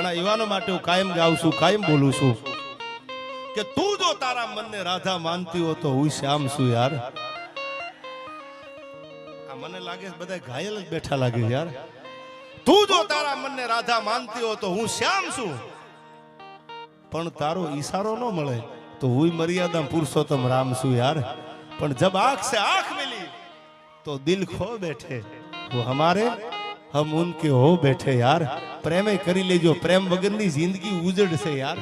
ઘણા યુવાનો માટે હું કાયમ ગાઉં છું, કાયમ બોલું છું કે તું જો તારા મનને રાધા માનતી હો તો હું શ્યામ છું યાર. આ મને લાગે બધા ઘાયલ જ બેઠા લાગે યાર. તું જો તારા મનને રાધા માનતી હો તો હું શ્યામ છું. પણ તારો ઈશારો ન મળે તો હું મર્યાદા પુરુષોત્તમ રામ છું યાર. પણ જબ આંખ સે આંખ મિલી તો દિલ ખો બેઠે. તો હમારે હમ ઉનકે હો બેઠે યાર. પ્રેમે કરી લેજો. પ્રેમ વગરની જિંદગી ઉજડશે યાર.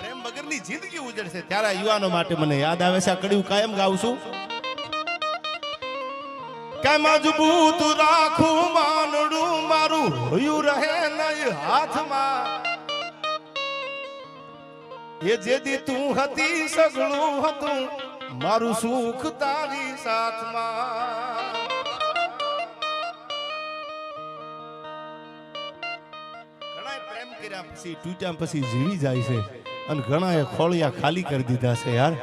પ્રેમ વગરની જિંદગી ઉજડશે ત્યારે યુવાનો માટે મને યાદ આવે છે. આ કડિયું કાયમ ગાઉં છું. કે મજબૂત રાખું, માનડું, મારું હોયું રહે નહીં હાથમાં. એ જે જેદી તું હતી સગળું હતું, મારું સુખ તારી સાથમાં. પછી તૂટ્યા પછી જીવી જાય છે. અને ઘણાએ ખોળિયા ખાલી કરી દીધા છે યાર.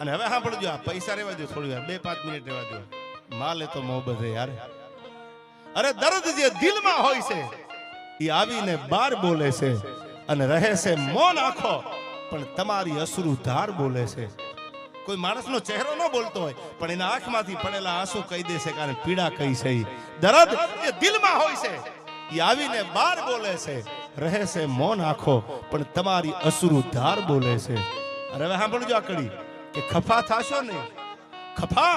અને હવે સાંભળજો, આ પૈસા રહેવા દો થોડી વાર, બે પાંચ મિનિટ રહેવા દો માલ તો મોહબત યાર. અરે દર્દ જે દિલમાં હોય છે, એ આવીને બાર બોલે છે અને રહે છે મોન આખો, પણ તમારી અશ્રુ ધાર બોલે છે. કોઈ માણસનો ચહેરો ન બોલતો હોય, પણ એના આંખમાંથી પડેલા આંસુ કહી દેશે કારણ પીડા કઈ છે દર્દ એ દિલમાં હોય છે. આવીને બાર બોલે છે. રહે મૌન આખો, પણ તમારી અસુરુ ધાર બોલે છે. અરે હવે સાંભળજો આ કડી, કે ખફા થાશો નહીં. ખફા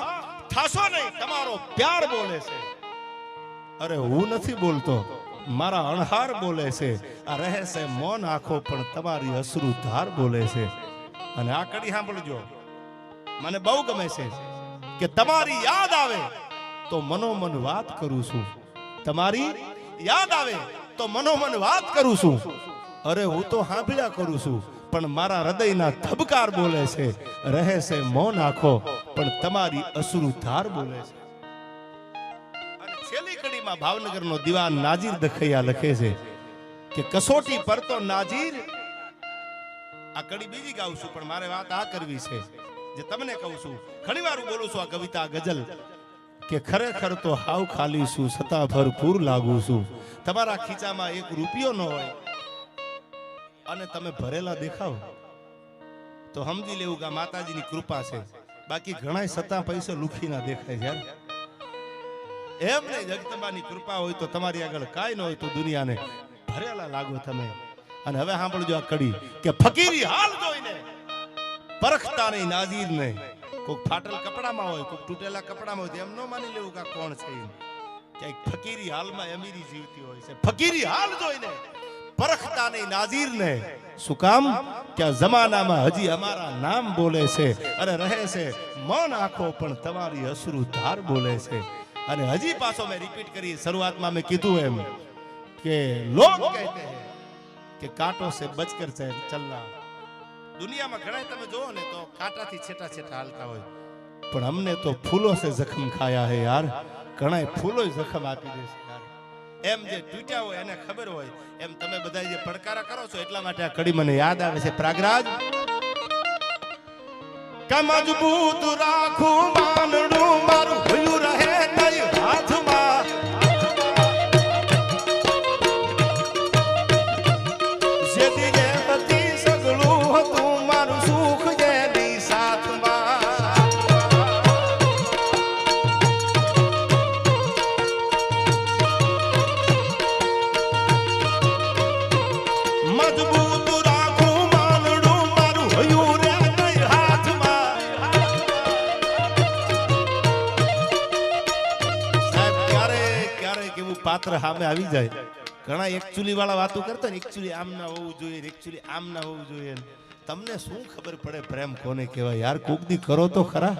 થાશો નહીં, તમારો પ્યાર બોલે છે. અરે હું નથી બોલતો, મારા અણહાર બોલે છે. આ રહે મૌન આંખો, પણ તમારી અસુરુ ધાર બોલે છે. અને આ કડી સાંભળજો, મને બહુ ગમે છે કે તમારી યાદ આવે, તો મનોમન વાત કરું છું. તમારી યાદ આવે તો મનોમન વાત કરું છું. અરે હું તો હાંભળ્યા કરું છું, પણ મારા હૃદયના ધબકાર બોલે છે. રહે છે મૌન આખો, પણ તમારી અશ્રુ ધાર બોલે છે. છેલ્લી કડીમાં ભાવનગરનો દીવાન નાજીર દખૈયા લખે છે કે કસોટી પર તો નાજીર. આ કડી બીજી ગાઉં છું, પણ મારે વાત આ કરવી છે. જે તમને કહું છું ઘણી વાર બોલું છું આ કવિતા ગઝલ કે ખરેખર તો હાવ ખાલી છું છતાં ભરપૂર લાગુ છું. તમારા ખીચામાં એક રૂપિયો ન હોય. અને તમે ભરેલા દેખાવ. તો સમજી લેવું કે માતાજીની કૃપા છે. બાકી ઘણા સત્તા પૈસા લુખીના દેખાય છે એમ નહીં જગતમાની કૃપા હોય તો તમારી આગળ કાંઈ ન હોય તો દુનિયાને ભરેલા લાગો તમે. અને હવે સાંભળજો આ કડી કે ફકીરી હાલ જોઈને, પરખતા નહીં નાજીર ને કોઈક ફાટેલ કપડામાં હોય કોઈક તૂટેલા કપડામાં હોય એમ ન માની લેવું કે કોણ છે. ક્યાંક ફકીરી હાલમાં અમીરી જીવતી હોય છે. ફકીરી હાલ જોઈને પરખતા નહીં નાજીર ને શું કામ? કે જમાનામાં હજી અમારા નામ બોલે છે અને રહે છે મન આંખો, પણ તમારી અશ્રુ ધાર બોલે છે. અને હજી પાછો મેં રિપીટ કરી શરૂઆતમાં મેં કીધું એમ કે લોક કહેતે કે કાંટો સે બચકર ચલના દુનિયામાં ઘણા તમે જોવો ને તો કાંટાથી છેટા છેટા હાલતા હોય. પણ અમને તો ફૂલો સે જખમ ખાયા હે યાર. ઘણા ફૂલો જખમ આપી દેશે એમ જે તૂટ્યા હોય એને ખબર હોય એમ તમે બધા જે પડકારા કરો છો એટલા માટે આ કડી મને યાદ આવે છે. પ્રાગરાજ? કે મજબૂત રાખું માનડું મારું ભયું રહે નહીં. હાથમાં સામે આવી જાય. ઘણા એકચ્યુઅલી વાળા વાતો કરતા ને એકચ્યુઅલી આમ ના હોવું જોઈએ એકચ્યુઅલી આમ ના હોવું જોઈએ તમને શું ખબર પડે પ્રેમ કોને કહેવાય? યાર કોકદી કરો તો ખરા.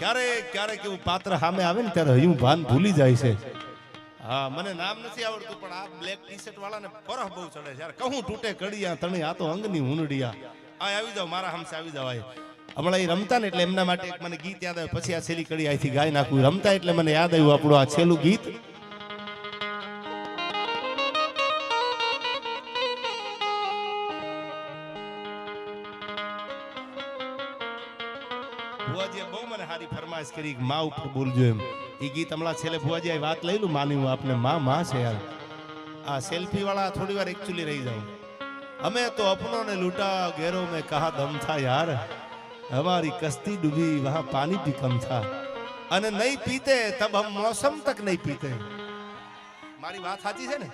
ક્યારેક ક્યારેક એવું પાત્ર સામે આવે ને, ત્યારે હયું ભાન ભૂલી જાય છે. હા, મને નામ નથી આવડતું, પણ આ બ્લેક ટી શર્ટ વાળાને પરહ બહુ ચડે છે. યાર, કહું તૂટે કડિયા તણી, આ તો અંગની હુંડડિયા. આ આવી જાવ મારા હમસે આવી જાવ હમણાં એ રમતા ને એટલે એમના માટે મને ગીત યાદ આવે પછી આ છેલ્લી કડી અહીંથી ગાઈ નાખું. રમતા એટલે મને યાદ આવ્યું આપણું આ છેલ્લું ગીત. ભુવાજીએ બહુ મને સારી ફરમાઈશ કરી મા ઉપર બોલજો એમ. એ ગીત હમણાં છેલ્લે ભુવાજી વાત લઈ લઉં માની હું આપને માં માં છે યાર. આ સેલ્ફી વાળા થોડી વાર એકચ્યુઅલી રહી જાઉં. અમે તો અપનોને લૂંટા ઘેરો મેં કહા દમ થાય યાર. हमारी कश्ती डूबी वहां पानी भी कम था અને નહીં પીતે તબ હમ મૌસમ તક નહીં પીતે મારી વાત સાચી છે ને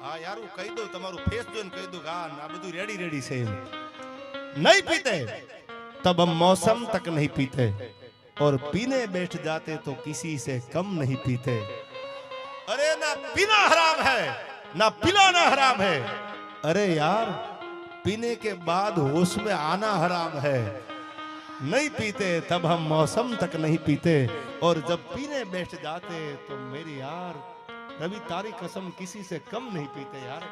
હા યાર હું કહી દઉં તમારું ફેસ જોઈને કહી દઉં કે હા આ બધું રેડી રેડી છે એમ नहीं पीते तब हम मौसम तक नहीं पीते और पीने बैठ जाते तो किसी से कम नहीं पीते अरे ना पीना हराम है ना पिलाना हराम है अरे यार पीने के बाद होश में आना हराम है नहीं पीते तब हम मौसम तक नहीं पीते और जब पीने बैठ जाते तो मेरी यार रवि तारी कसम किसी से कम नहीं पीते यार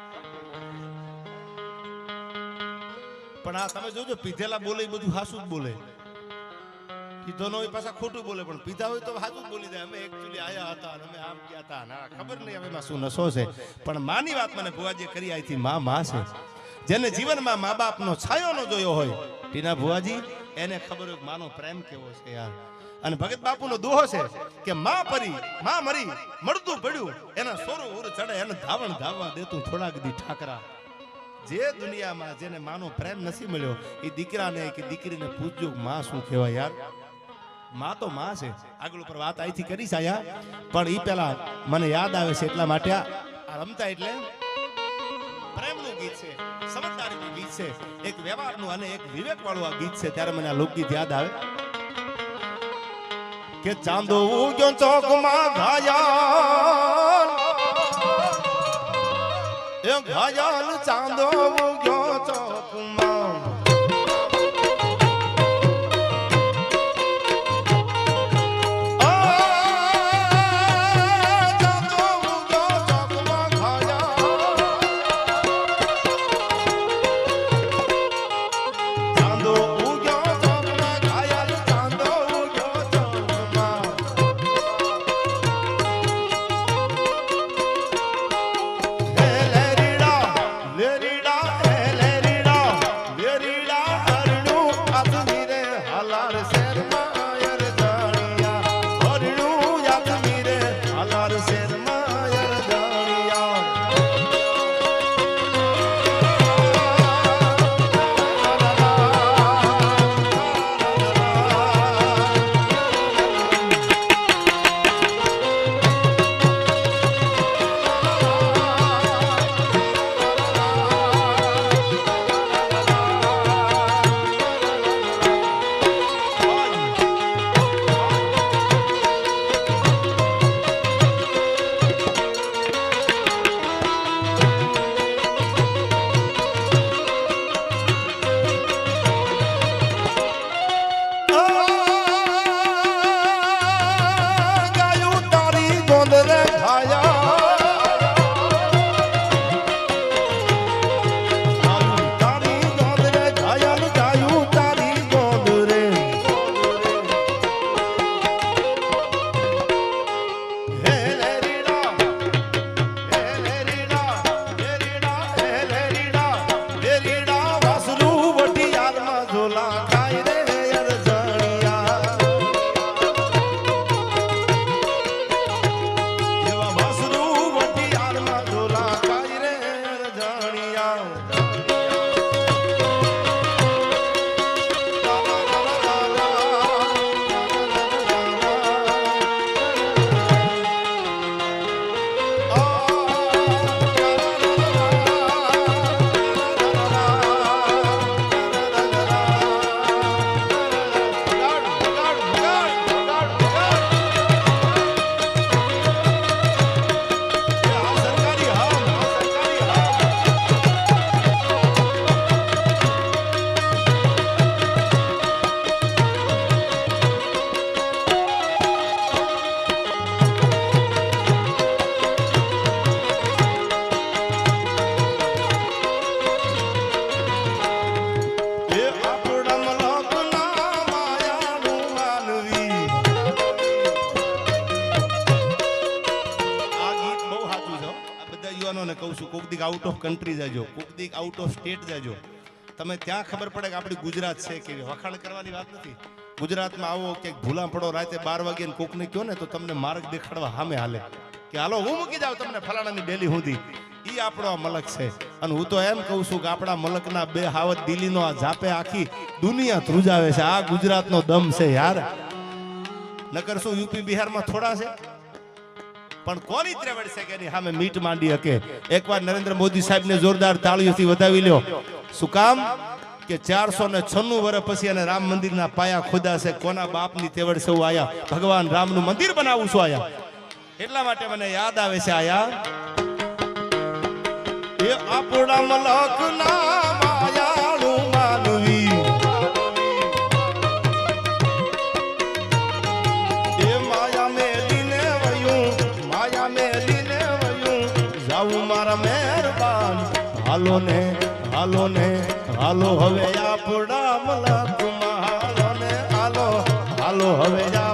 પણ આ તમે જોજો પીધેલા બોલે એ બધું હાસું જ બોલે પીધો નો પાછા ખોટું બોલે પણ પીધા હોય તો હાચું જ બોલી જાય અમે એકચ્યુઅલી આયા હતા અને અમે આમ ગયા હતા ના ખબર નહીં હવે એમાં શું નશો છે પણ માની વાત મને ભુવાજી કરી આથી માં માં છે જેને જીવનમાં મા બાપનો છાયો ન જોયો હોય ટીના ભુવાજી એને ખબર હોય માનો પ્રેમ કેવો છે યાર. અને ભગત બાપુનો દોહો છે કે માં પરી, માં મરી, મળતું પડ્યું, એના સોરું ઉર ચડે, એને ધાવણ ધાવવા દેતું થોડાક દી ઠાકરા. જે દુનિયામાં જેને માનો પ્રેમ નથી મળ્યો, એ દીકરાને કે દીકરીને પૂછજો, માં શું કહેવાય યાર? માં તો માં છે. આગળ ઉપર વાત અહીંથી કરીશ આયા પણ એ પેલા મને યાદ આવે છે એટલા માટે આ રમતા એટલે પ્રેમનું ગીત છે, સમજદારીનું ગીત છે, એક વ્યવહારનું અને એક વિવેક વાળું આ ગીત છે, ત્યારે મને આ લોકગીત યાદ આવે. કે ચાંદો ઉગ્યો ચોકમાં ઘાયલ, એ ઘાયલ ચાંદો ઉગ્યો કન્ટ્રી જાજો કોક દીક આઉટ ઓફ સ્ટેટ જાજો. તમે ત્યાં ખબર પડે કે આપણી ગુજરાત છે કે વખાણ કરવાની વાત નથી. ગુજરાતમાં આવો કે ભૂલા પડો, રાતે બાર વાગે કોકને કયો ને તો તમને માર્ગ દેખાડવા સામે હાલે. કે હાલો, હું મૂકી જાઉં તમને ફલાણાની ડેલી સુધી. એ આપણો આ મલક છે. અને હું તો એમ કહું છું કે આપણા મલકના બે હાવત દિલ્હીનો આ જાપે આખી દુનિયા ધ્રુજાવે છે. આ ગુજરાતનો દમ છે યાર. નકર શું, યુપી બિહારમાં થોડા છે? પણ કોની ત્રેવડ છે કે એની મીટ માંડી શકે? એકવાર નરેન્દ્ર મોદી સાહેબને જોરદાર તાળીઓથી વધાવી લ્યો. શું કામ? કે ચારસો ને છન્નું વર્ષ પછી અને રામ મંદિરના પાયા ખોદા છે. કોના બાપની તેવડ સૌ આયા? ભગવાન રામનું મંદિર બનાવું છું આયા. એટલા માટે મને યાદ આવે છે આયા. એ આપણા મલકના હાલો ને હાલો ને હાલો હવે આપણા મલકમાં હાલો ને હાલો હાલો હવે આપણા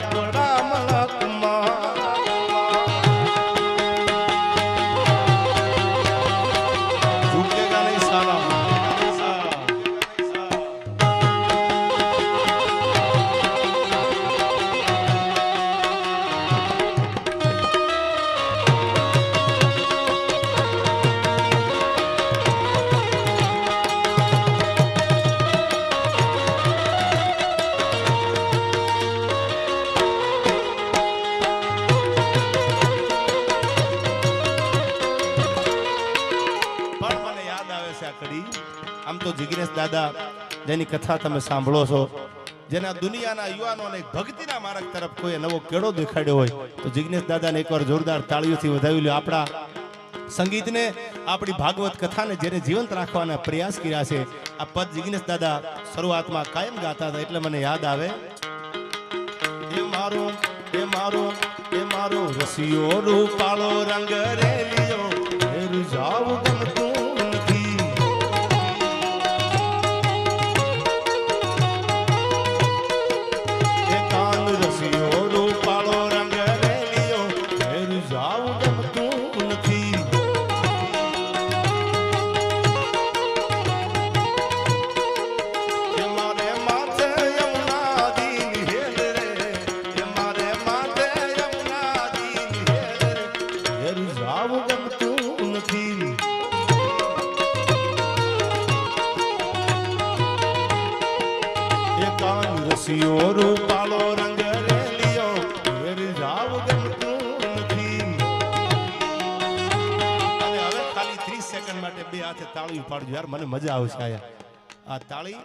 જેની કથા તમે સાંભળો છો, જેના દુનિયાના યુવાનોને ભક્તિના માર્ગ તરફ કોઈ નવો કેળો દેખાડ્યો હોય, તો જિજ્ઞેશ દાદાને એકવાર જોરદાર તાળીઓથી વધાવી લો આપણા સંગીતને, આપણી ભાગવત કથાને જેને જીવંત રાખવાના પ્રયાસ કર્યા છે, આ પદ જિગ્નેશ દાદા શરૂઆતમાં કાયમ ગાતા હતા, એટલે મને યાદ આવે. એ મારો એ મારો એ મારો રસિયો રૂપાળો રંગ રેલિયો મજા આવશે આ તાળી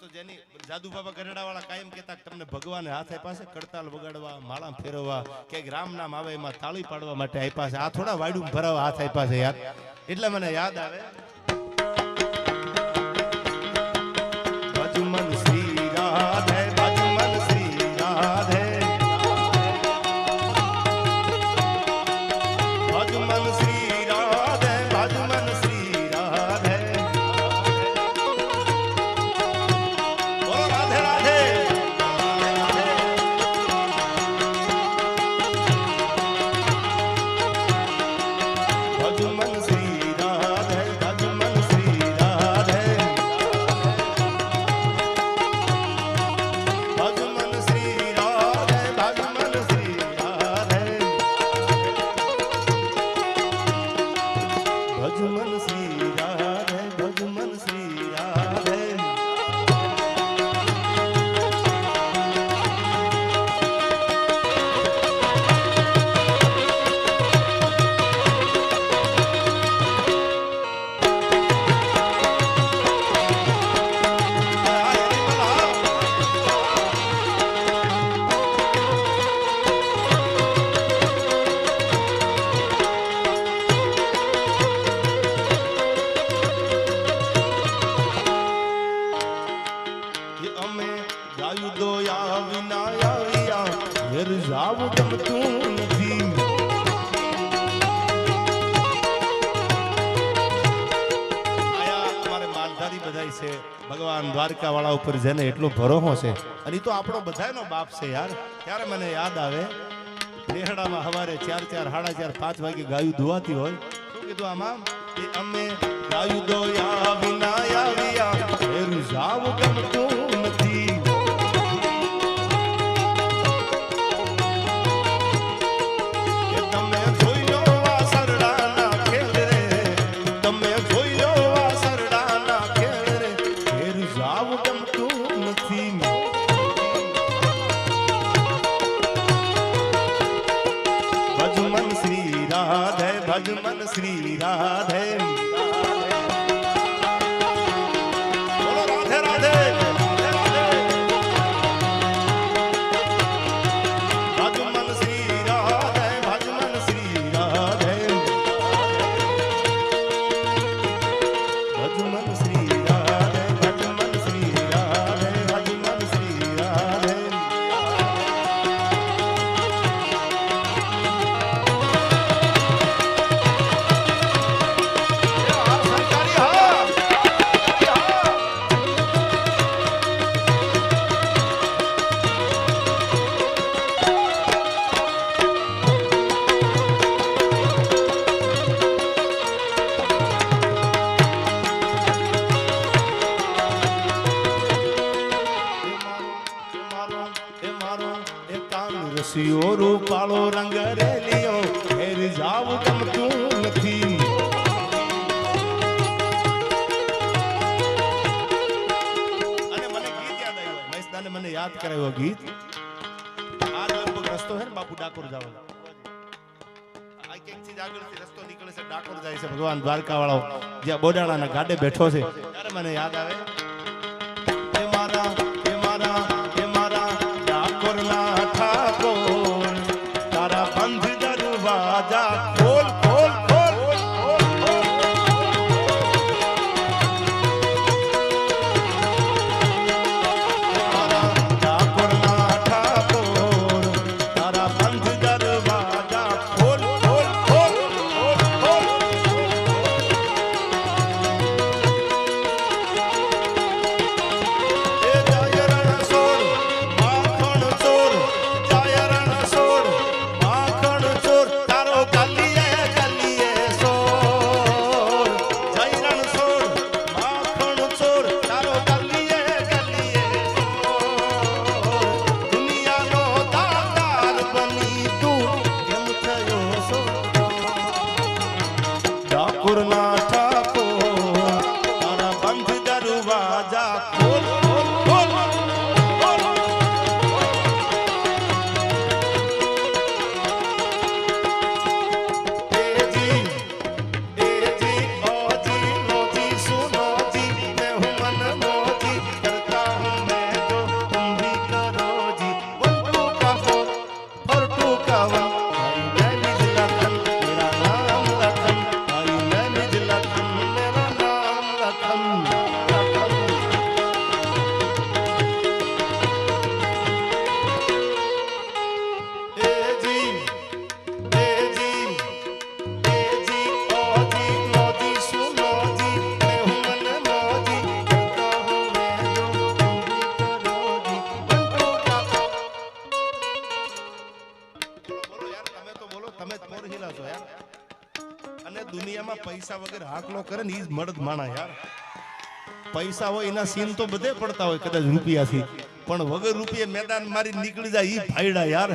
તો જેની જાદુ બાબા ગરડા વાળા કાયમ કહેતા તમને ભગવાને હાથ છે કડતાલ વગાડવા, માળા ફેરવવા કે રામ નામ આવે એમાં તાળી પાડવા માટે આપ્યા છે. આ થોડા વાયડું ભરાવા હાથ આપ્યા છે યાર. એટલે મને યાદ આવે દ્વારકા ઉપર જેને એટલો ભરોહો છે. અને તો આપણો બધાયનો બાપ છે યાર. ત્યારે મને યાદ આવે નેહડામાં હવારે ચાર ચાર, સાડા ચાર, પાંચ વાગે ગાયું ધોવાતી હોય. શું કીધું આમાં? એ અમે ગાયું દોયા વિના આવ્યા. ગમતું રાધે ભજમન શ્રી રાધે. મને યાદ કરાયો ગીત. આ લગભગ રસ્તો છે ને, બાપુ ડાકોર જાવ આ ક્યાંકથી રસ્તો નીકળે છે છે, ભગવાન દ્વારકા વાળો જ્યાં બોડાણાના ગાડે બેઠો છે. ત્યારે મને યાદ આવે. કરે ને એ જ મળદ માણા યાર. પૈસા હોય એના સીન તો બધે પડતા હોય, કદાચ રૂપિયાથી. પણ વગર રૂપિયા મેદાન મારી નીકળી જાય એ ફાયડા યાર.